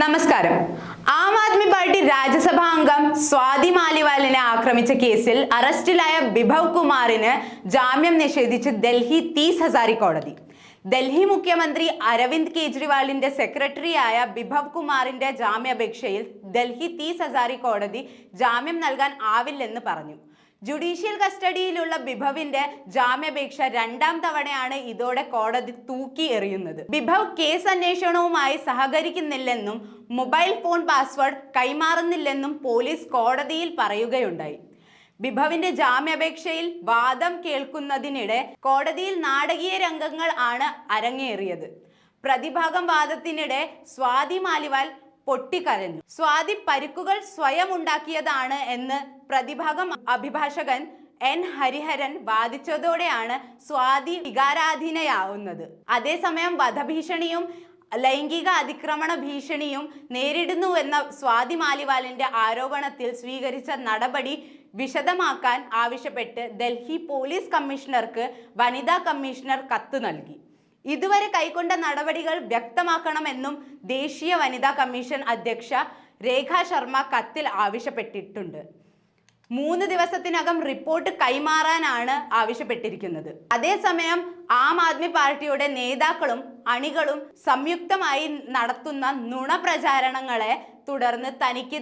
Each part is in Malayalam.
നമസ്കാരം. ആം ആദ്മി പാർട്ടി രാജ്യസഭാ അംഗം സ്വാതി മാലിവാലിനെ ആക്രമിച്ച കേസിൽ അറസ്റ്റിലായ ബിഭവ് കുമാറിന് ജാമ്യം നിഷേധിച്ച് ഡൽഹി തീസ് ഹസാരി കോടതി. ഡൽഹി മുഖ്യമന്ത്രി അരവിന്ദ് കെജ്രിവാളിന്റെ സെക്രട്ടറിയായ ബിഭവ് കുമാറിന്റെ ജാമ്യാപേക്ഷയിൽ ഡൽഹി തീസ് ഹസാരി കോടതി ജാമ്യം നൽകാൻ ആവില്ലെന്ന് പറഞ്ഞു. ജുഡീഷ്യൽ കസ്റ്റഡിയിലുള്ള ബിഭവിന്റെ ജാമ്യാപേക്ഷ രണ്ടാം തവണയാണ് ഇതോടെ കോടതി തൂക്കി എറിയുന്നത്. ബിഭവ് കേസ് അന്വേഷണവുമായി സഹകരിക്കുന്നില്ലെന്നും മൊബൈൽ ഫോൺ പാസ്വേഡ് കൈമാറുന്നില്ലെന്നും പോലീസ് കോടതിയിൽ പറയുകയുണ്ടായി. ബിഭവിന്റെ ജാമ്യാപേക്ഷയിൽ വാദം കേൾക്കുന്നതിനിടെ കോടതിയിൽ നാടകീയ രംഗങ്ങൾ ആണ് അരങ്ങേറിയത്. പ്രതിഭാഗം വാദത്തിനിടെ സ്വാതി മാലിവാൽ പൊട്ടിക്കരഞ്ഞു. സ്വാതി പരിക്കുകൾ സ്വയം ഉണ്ടാക്കിയതാണ് എന്ന് പ്രതിഭാഗം അഭിഭാഷകൻ എൻ ഹരിഹരൻ വാദിച്ചതോടെയാണ് സ്വാതി വികാരാധീനയാവുന്നത്. അതേസമയം വധഭീഷണിയും ലൈംഗിക അതിക്രമണ ഭീഷണിയും നേരിടുന്നുവെന്ന സ്വാതി മാലിവാലിന്റെ ആരോപണത്തിൽ സ്വീകരിച്ച നടപടി വിശദമാക്കാൻ ആവശ്യപ്പെട്ട് ഡൽഹി പോലീസ് കമ്മീഷണർക്ക് വനിതാ കമ്മീഷണർ കത്ത് നൽകി. ഇതുവരെ കൈക്കൊണ്ട നടപടികൾ വ്യക്തമാക്കണമെന്നും ദേശീയ വനിതാ കമ്മീഷൻ അധ്യക്ഷ രേഖ ശർമ്മ കത്തിൽ ആവശ്യപ്പെട്ടിട്ടുണ്ട്. മൂന്ന് ദിവസത്തിനകം റിപ്പോർട്ട് കൈമാറാനാണ് ആവശ്യപ്പെട്ടിരിക്കുന്നത്. അതേസമയം ആം ആദ്മി പാർട്ടിയുടെ നേതാക്കളും അണികളും സംയുക്തമായി നടത്തുന്ന നുണപ്രചാരണങ്ങളെ തുടർന്ന് തനിക്ക്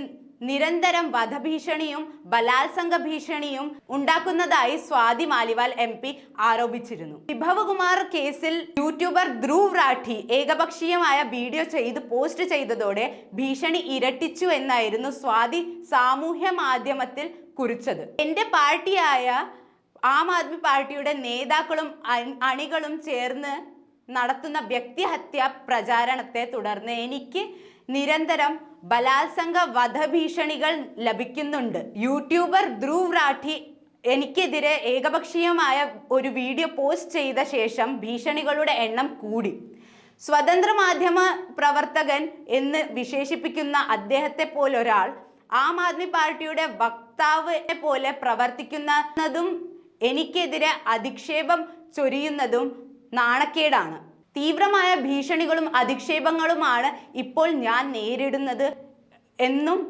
നിരന്തരം വധഭീഷണിയും ബലാത്സംഗ ഭീഷണിയും ഉണ്ടാക്കുന്നതായി സ്വാതി മാലിവാൽ എം പി ആരോപിച്ചിരുന്നു. വിഭവകുമാർ കേസിൽ യൂട്യൂബർ ധ്രുവ് റാഠി ഏകപക്ഷീയമായ വീഡിയോ ചെയ്ത് പോസ്റ്റ് ചെയ്തതോടെ ഭീഷണി ഇരട്ടിച്ചു എന്നായിരുന്നു സ്വാതി സാമൂഹ്യ മാധ്യമത്തിൽ കുറിച്ചത്. എന്റെ പാർട്ടിയായ ആം ആദ്മി പാർട്ടിയുടെ നേതാക്കളും അണികളും ചേർന്ന് നടത്തുന്ന വ്യക്തിഹത്യ പ്രചാരണത്തെ തുടർന്ന് എനിക്ക് നിരന്തരം ബലാത്സംഗ വധഭീഷണികൾ ലഭിക്കുന്നുണ്ട്. യൂട്യൂബർ ധ്രുവ് രാഠി എനിക്കെതിരെ ഏകപക്ഷീയമായ ഒരു വീഡിയോ പോസ്റ്റ് ചെയ്ത ശേഷം ഭീഷണികളുടെ എണ്ണം കൂടി. സ്വതന്ത്ര മാധ്യമ പ്രവർത്തകൻ എന്ന് വിശേഷിപ്പിക്കുന്ന അദ്ദേഹത്തെ പോലൊരാൾ ആം ആദ്മി പാർട്ടിയുടെ വക്താവിനെ പോലെ പ്രവർത്തിക്കുന്നതും എനിക്കെതിരെ അധിക്ഷേപം ചൊരിയുന്നതും നാണക്കേടാണ്. തീവ്രമായ ഭീഷണികളും അധിക്ഷേപങ്ങളുമാണ് ഇപ്പോൾ ഞാൻ നേരിടുന്നത് എന്നും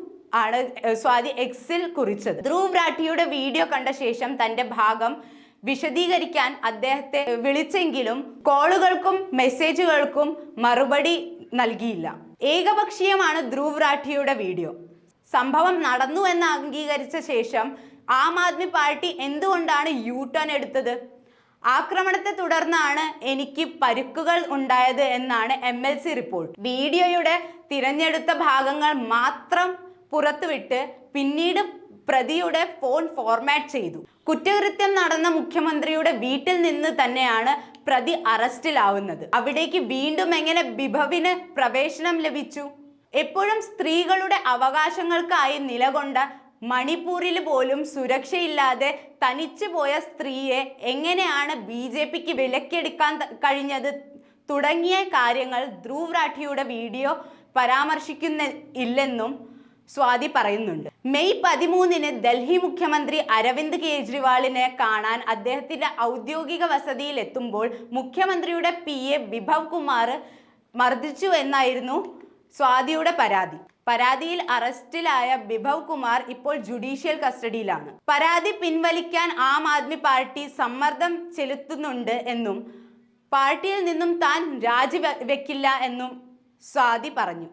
ആണ് സ്വാതി എക്സിൽ കുറിച്ചത്. ധ്രുവ് രാഠിയുടെ വീഡിയോ കണ്ട ശേഷം തന്റെ ഭാഗം വിശദീകരിക്കാൻ അദ്ദേഹത്തെ വിളിച്ചെങ്കിലും കോളുകൾക്കും മെസ്സേജുകൾക്കും മറുപടി നൽകിയില്ല. ഏകപക്ഷീയമാണ് ധ്രുവ് രാഠിയുടെ വീഡിയോ. സംഭവം നടന്നു എന്ന് അംഗീകരിച്ച ശേഷം ആം ആദ്മി പാർട്ടി എന്തുകൊണ്ടാണ് യു ടേൺ എടുത്തത്? ആക്രമണത്തെ തുടർന്നാണ് എനിക്ക് പരുക്കുകൾ ഉണ്ടായത് എന്നാണ് എം എൽ സി റിപ്പോർട്ട് വീഡിയോയുടെ തിരഞ്ഞെടുത്ത ഭാഗങ്ങൾ മാത്രം പുറത്തുവിട്ട് പിന്നീട് പ്രതിയുടെ ഫോൺ ഫോർമാറ്റ് ചെയ്തു. കുറ്റകൃത്യം നടന്ന മുഖ്യമന്ത്രിയുടെ വീട്ടിൽ നിന്ന് തന്നെയാണ് പ്രതി അറസ്റ്റിലാവുന്നത്. അവിടേക്ക് വീണ്ടും എങ്ങനെ ബിഭവിന് പ്രവേശനം ലഭിച്ചു? എപ്പോഴും സ്ത്രീകളുടെ അവകാശങ്ങൾക്കായി നിലകൊണ്ട മണിപ്പൂരിൽ പോലും സുരക്ഷയില്ലാതെ തനിച്ചു പോയ സ്ത്രീയെ എങ്ങനെയാണ് ബി ജെ പിക്ക് വിലക്കെടുക്കാൻ കഴിഞ്ഞത്? തുടങ്ങിയ കാര്യങ്ങൾ ധ്രുവ് രാഠിയുടെ വീഡിയോ പരാമർശിക്കുന്ന ഇല്ലെന്നും സ്വാതി പറയുന്നുണ്ട്. മെയ് പതിമൂന്നിന് ഡൽഹി മുഖ്യമന്ത്രി അരവിന്ദ് കെജ്രിവാളിനെ കാണാൻ അദ്ദേഹത്തിന്റെ ഔദ്യോഗിക വസതിയിൽ എത്തുമ്പോൾ മുഖ്യമന്ത്രിയുടെ പി എ വിഭവ് കുമാർ മർദ്ദിച്ചു എന്നായിരുന്നു സ്വാതിയുടെ പരാതി. പരാതിയിൽ അറസ്റ്റിലായ ബിഭവ് കുമാർ ഇപ്പോൾ ജുഡീഷ്യൽ കസ്റ്റഡിയിലാണ്. പരാതി പിൻവലിക്കാൻ ആം ആദ്മി പാർട്ടി സമ്മർദ്ദം ചെലുത്തുന്നുണ്ട് എന്നും പാർട്ടിയിൽ നിന്നും താൻ രാജിവെക്കില്ല എന്നും സ്വാതി പറഞ്ഞു.